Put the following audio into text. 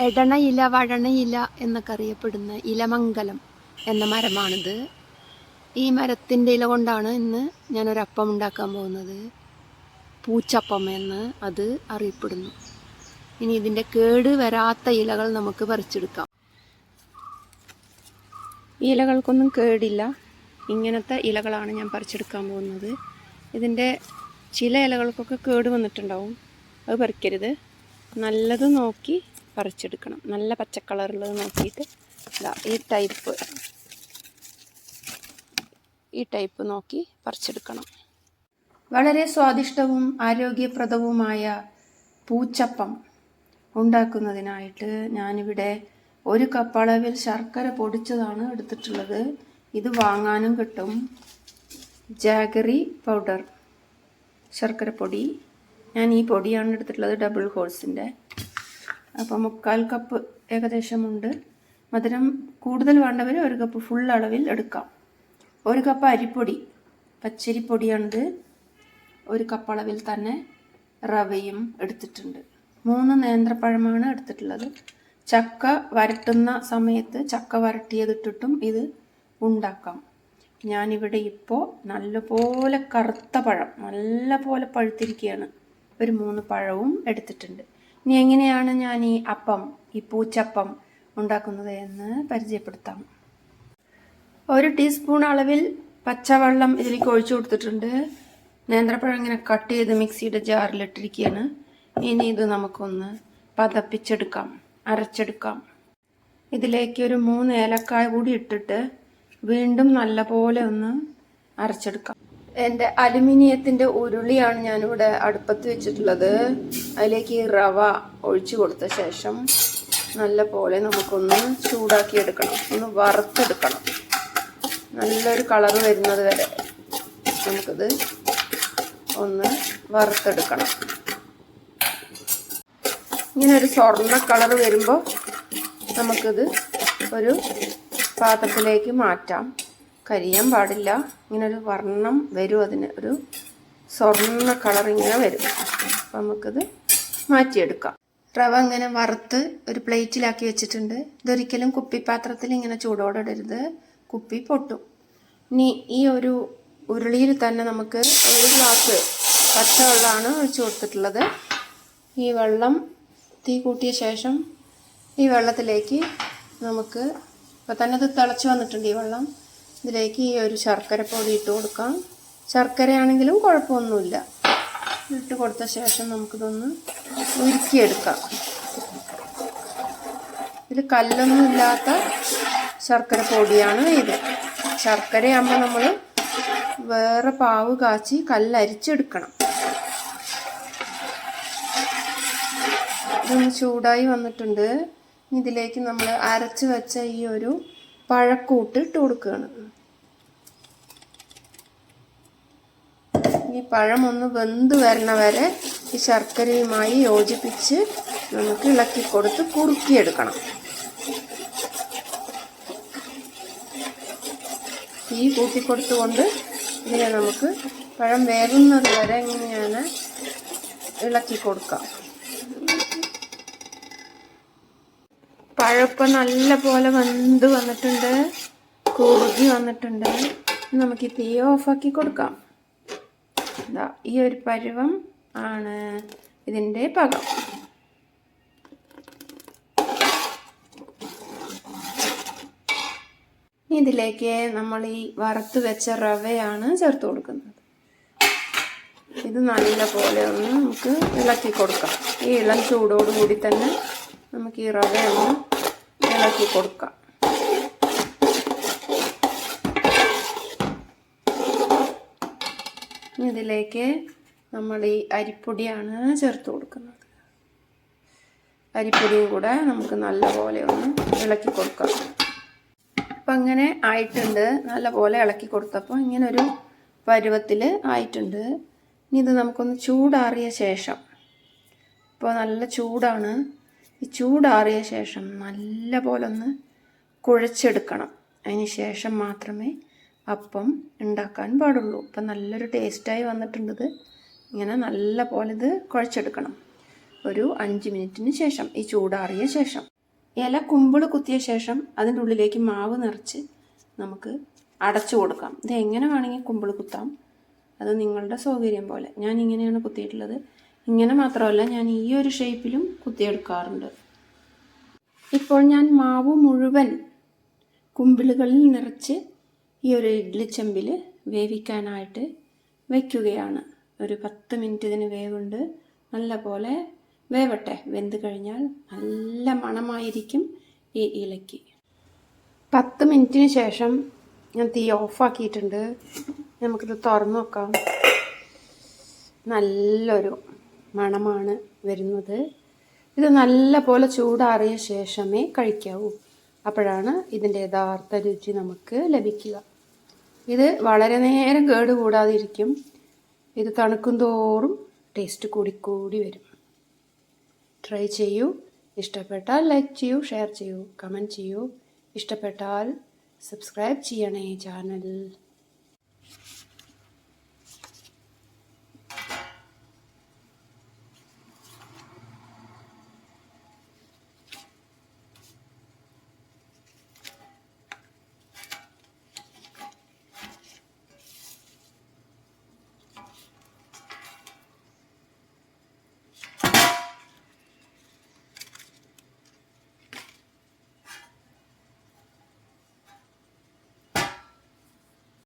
എടണയില വഴണയില എന്നൊക്കെ അറിയപ്പെടുന്ന ഇലമംഗലം എന്ന മരമാണിത്. ഈ മരത്തിന്റെ ഇല കൊണ്ടാണ് ഇന്ന് ഞാനൊരപ്പം ഉണ്ടാക്കാൻ പോകുന്നത്. പൂച്ചപ്പം എന്ന് അത് അറിയപ്പെടുന്നു. ഇനി ഇതിന്റെ കേട് വരാത്ത ഇലകൾ നമുക്ക് പറിച്ചെടുക്കാം. ഈ ഇലകൾക്കൊന്നും കേടില്ല. ഇങ്ങനത്തെ ഇലകളാണ് ഞാൻ പറിച്ചെടുക്കാൻ പോകുന്നത്. ഇതിന്റെ ചില ഇലകൾക്കൊക്കെ കേട് വന്നിട്ടുണ്ടാവും. അത് പറിക്കരുത്. നല്ലത് നോക്കി പറിച്ചെടുക്കണം. നല്ല പച്ചക്കളറുള്ളത് നോക്കിയിട്ട് ഇതാ ഈ ടൈപ്പ്. ഈ ടൈപ്പ് നോക്കി പറിച്ചെടുക്കണം. വളരെ സ്വാദിഷ്ടവും ആരോഗ്യപ്രദവുമായ പൂച്ചപ്പം ഉണ്ടാക്കുന്നതിനായിട്ട് ഞാനിവിടെ ഒരു കപ്പ് അളവിൽ ശർക്കര പൊടിച്ചതാണ് എടുത്തിട്ടുള്ളത്. ഇത് വാങ്ങാനും കിട്ടും. ജാഗറി പൗഡർ ശർക്കര പൊടി ഞാൻ ഈ പൊടിയാണ് എടുത്തിട്ടുള്ളത് ഡബിൾ ഹോൾസിന്റെ. അപ്പോൾ മുക്കാൽ കപ്പ് ഏകദേശമുണ്ട്. മധുരം കൂടുതൽ വേണ്ടവർ ഒരു കപ്പ് ഫുൾ അളവിൽ എടുക്കാം. ഒരു കപ്പ് അരിപ്പൊടി പച്ചരിപ്പൊടിയാണിത്. ഒരു കപ്പ് അളവിൽ തന്നെ റവയും എടുത്തിട്ടുണ്ട്. മൂന്ന് നേന്ത്രപ്പഴമാണ് എടുത്തിട്ടുള്ളത്. ചക്ക വരട്ടുന്ന സമയത്ത് ചക്ക വരട്ടിയതിട്ടിട്ടും ഇത് ഉണ്ടാക്കാം. ഞാനിവിടെ ഇപ്പോൾ നല്ലപോലെ കറുത്ത പഴം നല്ലപോലെ പഴുത്തിരിക്കുകയാണ് ഒരു മൂന്ന് പഴവും എടുത്തിട്ടുണ്ട്. ഇനി എങ്ങനെയാണ് ഞാൻ ഈ അപ്പം ഈ പൂച്ചപ്പം ഉണ്ടാക്കുന്നത് എന്ന് പരിചയപ്പെടുത്താം. ഒരു ടീസ്പൂൺ അളവിൽ പച്ചവെള്ളം ഇതിലേക്ക് ഒഴിച്ചു കൊടുത്തിട്ടുണ്ട്. നേന്ത്രപ്പഴം ഇങ്ങനെ കട്ട് ചെയ്ത് മിക്സിയുടെ ജാറിലിട്ടിരിക്കുകയാണ്. ഇനി ഇത് നമുക്കൊന്ന് പതപ്പിച്ചെടുക്കാം അരച്ചെടുക്കാം. ഇതിലേക്ക് ഒരു മൂന്ന് ഏലക്കായ കൂടി ഇട്ടിട്ട് വീണ്ടും നല്ലപോലെ ഒന്ന് അരച്ചെടുക്കാം. എന്റെ അലുമിനിയത്തിന്റെ ഉരുളിയാണ് ഞാനിവിടെ അടുപ്പത്ത് വെച്ചിട്ടുള്ളത്. അതിലേക്ക് ഈ റവ ഒഴിച്ചു കൊടുത്ത ശേഷം നല്ല പോലെ നമുക്കൊന്ന് ചൂടാക്കി എടുക്കണം. ഒന്ന് വറുത്തെടുക്കണം. നല്ലൊരു കളർ വരുന്നത് വരെ നമുക്കിത് ഒന്ന് വറുത്തെടുക്കണം. ഇങ്ങനെ ഒരു സ്വർണ കളർ വരുമ്പോൾ നമുക്കിത് ഒരു പാത്രത്തിലേക്ക് മാറ്റാം. കരിയാൻ പാടില്ല. ഇങ്ങനൊരു വർണം വരും അതിന്. ഒരു സ്വർണ കളർ ഇങ്ങനെ വരും. അപ്പം നമുക്കിത് മാറ്റിയെടുക്കാം. റവ ഇങ്ങനെ വറുത്ത് ഒരു പ്ലേറ്റിലാക്കി വെച്ചിട്ടുണ്ട്. ഇതൊരിക്കലും കുപ്പിപ്പാത്രത്തിൽ ഇങ്ങനെ ചൂടോടെ ഇടരുത്. കുപ്പി പൊട്ടും. ഇനി ഈ ഒരു ഉരുളിയിൽ തന്നെ നമുക്ക് ഒരു ഗ്ലാസ് പച്ചവെള്ളമാണ് ഒഴിച്ചു കൊടുത്തിട്ടുള്ളത്. ഈ വെള്ളം തീ കൂട്ടിയ ശേഷം ഈ വെള്ളത്തിലേക്ക് നമുക്ക് ഇപ്പോൾ തന്നെ ഇത് തിളച്ച് വന്നിട്ടുണ്ട് ഈ വെള്ളം. ഇതിലേക്ക് ഈ ഒരു ശർക്കര പൊടി ഇട്ട് കൊടുക്കാം. ശർക്കരയാണെങ്കിലും കുഴപ്പമൊന്നുമില്ല. ഇട്ട് കൊടുത്ത ശേഷം നമുക്കിതൊന്ന് ഉരുക്കിയെടുക്കാം. ഇതിൽ കല്ലൊന്നും ഇല്ലാത്ത ശർക്കര പൊടിയാണ് ഇത്. ശർക്കരയാകുമ്പോൾ നമ്മൾ വേറെ പാവ് കാച്ചി കല്ലരിച്ചെടുക്കണം. ഇതൊന്ന് ചൂടായി വന്നിട്ടുണ്ട്. ഇതിലേക്ക് നമ്മൾ അരച്ച് വെച്ച ഈ ഒരു പഴക്കൂട്ട് ഇട്ട് കൊടുക്കുകയാണ്. ഈ പഴം ഒന്ന് വെന്ത് വരണ വരെ ഈ ശർക്കരയുമായി യോജിപ്പിച്ച് നമുക്ക് ഇളക്കി കൊടുത്ത് കുറുക്കിയെടുക്കണം. തീ കൂട്ടിക്കൊടുത്തുകൊണ്ട് ഇതിനെ നമുക്ക് പഴം വേകുന്നത് വരെ ഇങ്ങനെയാണ് ഇളക്കി കൊടുക്കാം. പഴപ്പം നല്ല പോലെ വെന്ത് വന്നിട്ടുണ്ട് കുറുകി വന്നിട്ടുണ്ട്. നമുക്ക് തീ ഓഫാക്കി കൊടുക്കാം. ഈ ഒരു പരുവം ആണ് ഇതിന്റെ പകം. ഇതിലേക്ക് നമ്മൾ ഈ വറുത്ത് വെച്ച റവയാണ് ചേർത്ത് കൊടുക്കുന്നത്. ഇത് നല്ല പോലെ ഒന്ന് നമുക്ക് ഇളക്കി കൊടുക്കാം. ഈ ഇളം ചൂടോടുകൂടി തന്നെ നമുക്ക് ഈ റവ ഒന്ന് ഇളക്കി കൊടുക്കാം. ഇതിലേക്ക് നമ്മൾ ഈ അരിപ്പൊടിയാണ് ചേർത്ത് കൊടുക്കുന്നത്. അരിപ്പൊടിയും കൂടെ നമുക്ക് നല്ലപോലെ ഒന്ന് ഇളക്കി കൊടുക്കാം. അപ്പം അങ്ങനെ ആയിട്ടുണ്ട്. നല്ലപോലെ ഇളക്കി കൊടുത്തപ്പോൾ ഇങ്ങനെ ഒരു പരുവത്തിൽ ആയിട്ടുണ്ട്. ഇനി ഇത് നമുക്കൊന്ന് ചൂടാറിയ ശേഷം ഇപ്പോൾ നല്ല ചൂടാണ്. ഈ ചൂടാറിയ ശേഷം നല്ല പോലെ ഒന്ന് കുഴച്ചെടുക്കണം. അതിന് ശേഷം മാത്രമേ അപ്പം ഉണ്ടാക്കാൻ പാടുള്ളൂ. അപ്പം നല്ലൊരു ടേസ്റ്റായി വന്നിട്ടുണ്ടത്. ഇങ്ങനെ നല്ല പോലെ ഇത് കുഴച്ചെടുക്കണം. ഒരു അഞ്ച് മിനിറ്റിന് ശേഷം ഈ ചൂടാറിയ ശേഷം. ഇല കുമ്പിൾ കുത്തിയ ശേഷം അതിന്റെ ഉള്ളിലേക്ക് മാവ് നിറച്ച് നമുക്ക് അടച്ചു കൊടുക്കാം. ഇത് എങ്ങനെ വേണമെങ്കിൽ കുമ്പിൾ കുത്താം? അത് നിങ്ങളുടെ സൗകര്യം പോലെ. ഞാൻ ഇങ്ങനെയാണ് കുത്തിയിട്ടുള്ളത്. ഇങ്ങനെ മാത്രമല്ല ഞാൻ ഈ ഒരു ഷേപ്പിലും കുത്തിയെടുക്കാറുണ്ട്. ഇപ്പോൾ ഞാൻ മാവ് മുഴുവൻ കുമ്പിളുകളിൽ നിറച്ച് ഈ ഒരു ഇഡ്ലിച്ചെമ്പിൽ വേവിക്കാനായിട്ട് വയ്ക്കുകയാണ് ഒരു പത്ത് മിനിറ്റ് ഇതിന് വേവുണ്ട്. നല്ല പോലെ വേവട്ടെ. വെന്ത് കഴിഞ്ഞാൽ നല്ല മണമായിരിക്കും ഈ ഇലയ്ക്ക്. പത്ത് മിനിറ്റിന് ശേഷം ഞാൻ തീ ഓഫാക്കിയിട്ടുണ്ട്. നമുക്കിത് തുറന്നു നോക്കാം. നല്ലൊരു മണമാണ് വരുന്നത്. ഇത് നല്ല പോലെ ചൂടാറിയ ശേഷമേ കഴിക്കാവൂ. അപ്പോഴാണ് ഇതിന്റെ യഥാർത്ഥ രുചി നമുക്ക് ലഭിക്കുക. ഇത് വളരെ നേരം കേട് കൂടാതിരിക്കും. ഇത് തണുക്കും തോറും ടേസ്റ്റ് കൂടിക്കൂടി വരും. ട്രൈ ചെയ്യൂ. ഇഷ്ടപ്പെട്ടാൽ ലൈക്ക് ചെയ്യൂ ഷെയർ ചെയ്യൂ കമന്റ് ചെയ്യൂ. ഇഷ്ടപ്പെട്ടാൽ സബ്സ്ക്രൈബ് ചെയ്യണേ ചാനൽ